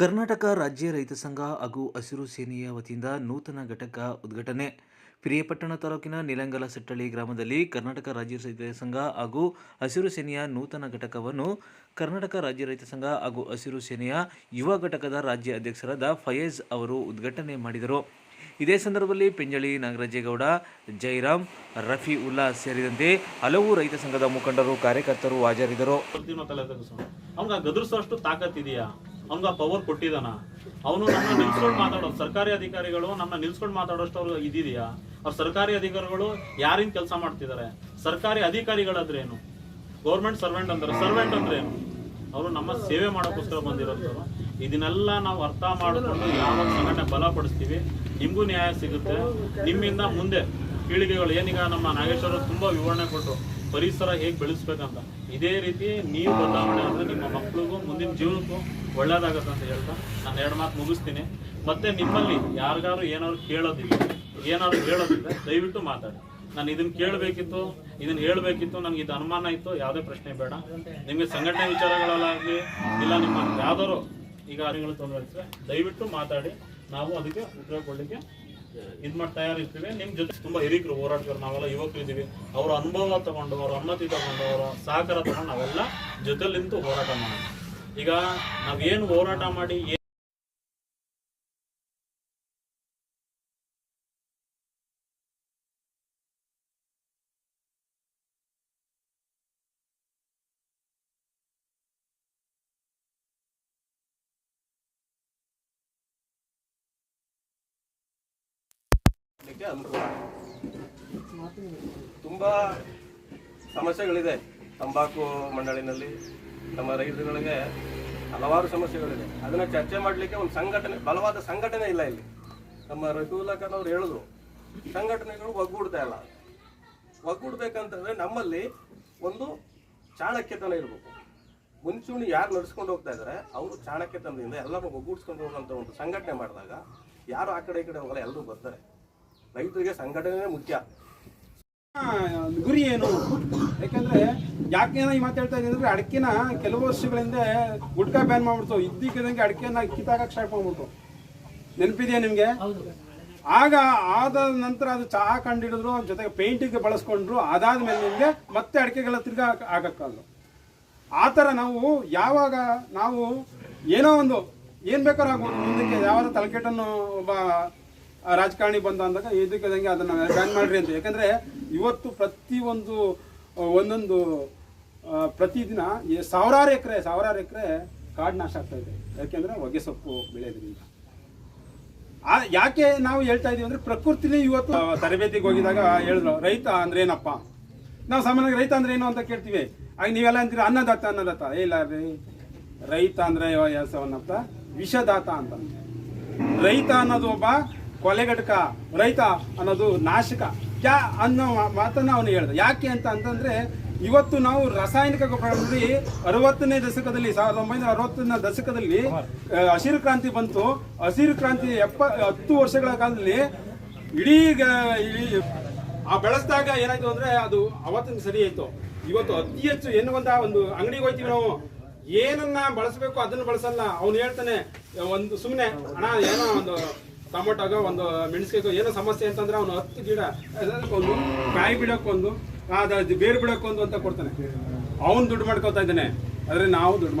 ಕರ್ನಾಟಕ ರಾಜ್ಯ ರೈತ ಸಂಘ ಹಾಗೂ ಹಸಿರು ಸೇನೆಯ ವತಿಯಿಂದ ನೂತನ ಘಟಕ ಉದ್ಘಾಟನೆ. ಪಿರಿಯಪಟ್ಟಣ ತಾಲೂಕಿನ ನಿಲಂಗಲ ಸಟ್ಟಳ್ಳಿ ಗ್ರಾಮದಲ್ಲಿ ಕರ್ನಾಟಕ ರಾಜ್ಯ ರೈತ ಸಂಘ ಹಾಗೂ ಹಸಿರು ಸೇನೆಯ ನೂತನ ಘಟಕವನ್ನು ಕರ್ನಾಟಕ ರಾಜ್ಯ ರೈತ ಸಂಘ ಹಾಗೂ ಹಸಿರು ಸೇನೆಯ ಯುವ ಘಟಕದ ರಾಜ್ಯ ಅಧ್ಯಕ್ಷರಾದ ಫಯೇಜ್ ಅವರು ಉದ್ಘಾಟನೆ ಮಾಡಿದರು. ಇದೇ ಸಂದರ್ಭದಲ್ಲಿ ಪಿಂಜಳಿ ನಾಗರಾಜೇಗೌಡ ಜೈರಾಮ್ ರಫಿ ಉಲ್ಲಾ ಸೇರಿದಂತೆ ಹಲವು ರೈತ ಸಂಘದ ಮುಖಂಡರು, ಕಾರ್ಯಕರ್ತರು ಹಾಜರಿದ್ದರು. ತಲೆ ತೆಗೆಸೋನು ಅವ್ನಿಗೆ ಪವರ್ ಕೊಟ್ಟಿದಾನ. ಅವನು ನಮ್ಮ ನಿಲ್ಸ್ಕೊಂಡು ಮಾತಾಡೋ ಸರ್ಕಾರಿ ಅಧಿಕಾರಿಗಳು ನಮ್ಮ ನಿಲ್ಸ್ಕೊಂಡು ಮಾತಾಡೋಷ್ಟು ಅವ್ರು ಇದೆಯಾ ಅವ್ರ ಸರ್ಕಾರಿ ಅಧಿಕಾರಿಗಳು ಯಾರಿಂದ ಕೆಲಸ ಮಾಡ್ತಿದ್ದಾರೆ ಸರ್ಕಾರಿ ಅಧಿಕಾರಿಗಳಾದ್ರೇನು? ಗೌರ್ಮೆಂಟ್ ಸರ್ವೆಂಟ್ ಅಂದ್ರೆ ಸರ್ವೆಂಟ್ ಅಂದ್ರೆ ಏನು ಅವರು ನಮ್ಮ ಸೇವೆ ಮಾಡೋಕ್ಕೋಸ್ಕರ ಬಂದಿರೋಂಥವ್ರು. ಇದನ್ನೆಲ್ಲ ನಾವು ಅರ್ಥ ಮಾಡಿಕೊಂಡು ಯಾವ ಸಂಘಟನೆ ಬಲಪಡಿಸ್ತೀವಿ ನಿಮಗೂ ನ್ಯಾಯ ಸಿಗುತ್ತೆ. ನಿಮ್ಮಿಂದ ಮುಂದೆ ಪೀಳಿಗೆಗಳು, ಏನೀಗ ನಮ್ಮ ನಾಗೇಶ್ವರ ತುಂಬಾ ವಿವರಣೆ ಕೊಟ್ಟರು ಪರಿಸರ ಹೇಗೆ ಬೆಳೆಸ್ಬೇಕಂತ. ಇದೇ ರೀತಿ ನೀವು ಬದಲಾವಣೆ ಅಂದ್ರೆ ನಿಮ್ಮ ಮಕ್ಕಳಿಗೂ ಮುಂದಿನ ಜೀವನಕ್ಕೂ ಒಳ್ಳೇದಾಗತ್ತೆ ಅಂತ ಹೇಳ್ತಾ ನಾನು ಎರಡು ಮಾತು ಮುಗಿಸ್ತೀನಿ. ಮತ್ತೆ ನಿಮ್ಮಲ್ಲಿ ಯಾರಿಗಾರು ಏನಾದ್ರು ಕೇಳೋದಿಲ್ಲ ಏನಾದ್ರು ಹೇಳೋದಿಲ್ಲ ದಯವಿಟ್ಟು ಮಾತಾಡಿ. ನಾನು ಇದನ್ನ ಕೇಳಬೇಕಿತ್ತು ಇದನ್ನ ಹೇಳಬೇಕಿತ್ತು ನನಗೆ ಇದು ಅನುಮಾನ ಇತ್ತು, ಯಾವುದೇ ಪ್ರಶ್ನೆ ಬೇಡ. ನಿಮಗೆ ಸಂಘಟನೆ ವಿಚಾರಗಳಲ್ಲಾಗಲಿ ಇಲ್ಲ ನಿಮ್ಮ ಯಾವ್ದಾದ್ರು ಈಗ ಅರಿಗಳು ತೊಂದರೆ ದಯವಿಟ್ಟು ಮಾತಾಡಿ. ನಾವು ಅದಕ್ಕೆ ಉಪಯೋಗ ಕೊಡ್ಲಿಕ್ಕೆ ಇದ್ ಮಾಡಿ ತಯಾರಿರ್ತೀವಿ ನಿಮ್ ಜೊತೆ ತುಂಬಾ ಹಿರಿಕರು, ಹೋರಾಟಗಾರರು ನಾವೆಲ್ಲ ಯುವಕರು ಇದೀವಿ ಅವ್ರ ಅನುಭವ ತಗೊಂಡು, ಅವ್ರ ಅನುಮತಿ ತಗೊಂಡು, ಅವರ ಸಹಕಾರ ತಗೊಂಡು ನಾವೆಲ್ಲ ಜೊತೆಲಿ ನಿಂತು ಹೋರಾಟ ಮಾಡೋಣ ಈಗ ನಾವೇನು ಹೋರಾಟ ಮಾಡಿ ಮಾಡಲಿಕ್ಕೆ ಅನುಕೂಲ. ತುಂಬ ಸಮಸ್ಯೆಗಳಿದೆ ತಂಬಾಕು ಮಂಡಳಿನಲ್ಲಿ. ನಮ್ಮ ರೈತರುಗಳಿಗೆ ಹಲವಾರು ಸಮಸ್ಯೆಗಳಿದೆ. ಅದನ್ನು ಚರ್ಚೆ ಮಾಡಲಿಕ್ಕೆ ಒಂದು ಸಂಘಟನೆ, ಬಲವಾದ ಸಂಘಟನೆ ಇಲ್ಲ ಇಲ್ಲಿ. ನಮ್ಮ ರಘುಲಕನವ್ರು ಹೇಳಿದ್ರು, ಸಂಘಟನೆಗಳು ಒಗ್ಗೂಡ್ತಾ ಇಲ್ಲ. ಒಗ್ಗೂಡ್ಬೇಕಂತಂದ್ರೆ ನಮ್ಮಲ್ಲಿ ಒಂದು ಚಾಣಕ್ಯತನ ಇರಬೇಕು. ಮುಂಚೂಣಿ ಯಾರು ನಡೆಸ್ಕೊಂಡು ಹೋಗ್ತಾ ಇದ್ದಾರೆ ಅವರು ಚಾಣಕ್ಯತನದಿಂದ ಎಲ್ಲರೂ ಒಗ್ಗೂಡಿಸ್ಕೊಂಡು ಹೋಗುವಂಥ ಒಂದು ಸಂಘಟನೆ ಮಾಡಿದಾಗ, ಯಾರು ಆ ಕಡೆ ಈ ಕಡೆ ಹೋಗಲ್ಲ ಎಲ್ಲರೂ ಬರ್ತಾರೆ. ರೈತರಿಗೆ ಸಂಘಟನೆ ಮುಖ್ಯ. ಆ, ಗುರಿ ಏನು? ಯಾಕಂದ್ರೆ ಯಾಕೆ ಈ ಮಾತು ಹೇಳ್ತಾ ಇದ್ದೀನಿ ಅಂದ್ರೆ ಅಡಕೆನ ಕೆಲವು ವರ್ಷಗಳಿಂದ ಗುಟ್ಕಾ ಬ್ಯಾನ್ ಮಾಡ್ಬಿಡ್ತು. ಇದ್ದಕ್ಕಿದಂಗೆ ಅಡಕೆನ ಕಿತ್ತಾಕಕ್ ಸ್ಟಾರ್ಟ್ ಮಾಡ್ಬಿಡ್ತು. ನೆನಪಿದೆಯಾ ನಿಮ್ಗೆ? ಆಗ ಆದ ನಂತರ ಅದು ಚಹಾ ಕಂಡಿಡಿದ್ರು ಜೊತೆಗೆ ಪೇಂಟಿಗೆ ಬಳಸ್ಕೊಂಡ್ರು. ಅದಾದ್ಮೇಲೆ ನಿಮ್ಗೆ ಮತ್ತೆ ಅಡಕೆಗಳ ತಿರ್ಗಾ ಆಗಕ್ಕಲ್ಲ ಆ ಥರ ನಾವು ಯಾವಾಗ ನಾವು ಏನೋ ಒಂದು ಏನ್ ಬೇಕಾದ್ರೂ ಆಗ್ಬೋದು. ಮುಂದಕ್ಕೆ ಯಾವ ತಲೆಕೆಟನ್ನು ಒಬ್ಬ ಆ ರಾಜಕಾರಣಿ ಬಂದ ಅಂದಾಗ ಇದಕ್ಕಿದಂಗೆ ಅದನ್ನ ಬ್ಯಾನ್ ಮಾಡ್ರಿ ಅಂತ. ಯಾಕಂದ್ರೆ ಇವತ್ತು ಪ್ರತಿ ಒಂದು ಒಂದೊಂದು ಪ್ರತಿದಿನ ಸಾವಿರಾರು ಎಕರೆ ಸಾವಿರಾರು ಎಕರೆ ಕಾಡು ನಾಶ ಆಗ್ತಾ ಇದೆ. ಯಾಕೆಂದ್ರೆ ಹೊಗೆ ಸೊಪ್ಪು ಬೆಳೆಯೋದ್ರಿಂದ. ಆ, ಯಾಕೆ ನಾವು ಹೇಳ್ತಾ ಇದೀವಿ ಅಂದ್ರೆ ಪ್ರಕೃತಿನೇ ಇವತ್ತು ತರಬೇತಿಗೆ ಹೋಗಿದಾಗ ಹೇಳಿದ್ರು, ರೈತ ಅಂದ್ರೆ ಏನಪ್ಪ? ನಾವು ಸಾಮಾನ್ಯವಾಗಿ ರೈತ ಅಂದ್ರೆ ಏನು ಅಂತ ಕೇಳ್ತೀವಿ. ಆಗ ನೀವೆಲ್ಲ ಅಂತೀರಿ, ಅನ್ನದಾತ ಅನ್ನದಾತ. ಏ, ಇಲ್ಲ ರೀ. ರೈತ ಅಂದ್ರೆ ಯಾಸವನ್ನಪ್ಪ ವಿಷದಾತ ಅಂತ ರೈತ ಅನ್ನೋದು ಒಬ್ಬ ಕೊಲೆಗಟಕ ರೈತ ಅನ್ನೋದು ನಾಶಕ. ಯಾ ಅನ್ನೋ ಮಾತನ್ನ ಅವನು ಹೇಳ್ದ. ಯಾಕೆ ಅಂತ ಅಂತಂದ್ರೆ, ಇವತ್ತು ನಾವು ರಾಸಾಯನಿಕ ಗೊಬ್ಬರದಲ್ಲಿ ಅರವತ್ತನೇ ದಶಕದಲ್ಲಿ, ಸಾವಿರದ ಒಂಬೈನೂರ ಅರವತ್ತನೇ ದಶಕದಲ್ಲಿ ಹಸಿರು ಕ್ರಾಂತಿ ಬಂತು. ಹಸಿರು ಕ್ರಾಂತಿ ಎಪ್ಪ, ಹತ್ತು ವರ್ಷಗಳ ಕಾಲದಲ್ಲಿ ಇಡೀ ಆ ಬೆಳೆಸಿದಾಗ ಏನಾಯ್ತು ಅಂದ್ರೆ, ಅದು ಅವತ್ತಿನ ಸರಿ ಆಯ್ತು. ಇವತ್ತು ಅತಿ ಹೆಚ್ಚು ಎನ್ನುವಂತ ಒಂದು ಅಂಗಡಿಗೆ ಹೋಯ್ತೀವಿ ನಾವು. ಏನನ್ನ ಬಳಸಬೇಕು ಅದನ್ನ ಬಳಸಲ್ಲ. ಅವ್ನು ಹೇಳ್ತಾನೆ, ಒಂದು ಸುಮ್ಮನೆ ಹಣ ಏನೋ ಒಂದು ಟೊಮೊಟೊಗ ಒಂದು ಮೆಣಸಿಗೆ ಏನೋ ಸಮಸ್ಯೆ ಅಂತಂದ್ರೆ ಅವನು ಹತ್ತು ಗಿಡ ಒಂದು ಕಾಯಿ ಬಿಡಕ್ಕೊಂದು ಅದ ಬೇರು ಬಿಡಕ್ಕೊಂದು ಅಂತ ಕೊಡ್ತಾನೆ. ಅವನು ದುಡ್ಡು ಮಾಡ್ಕೊತಾ ಇದ್ದಾನೆ. ಆದರೆ ನಾವು ದುಡ್ಡು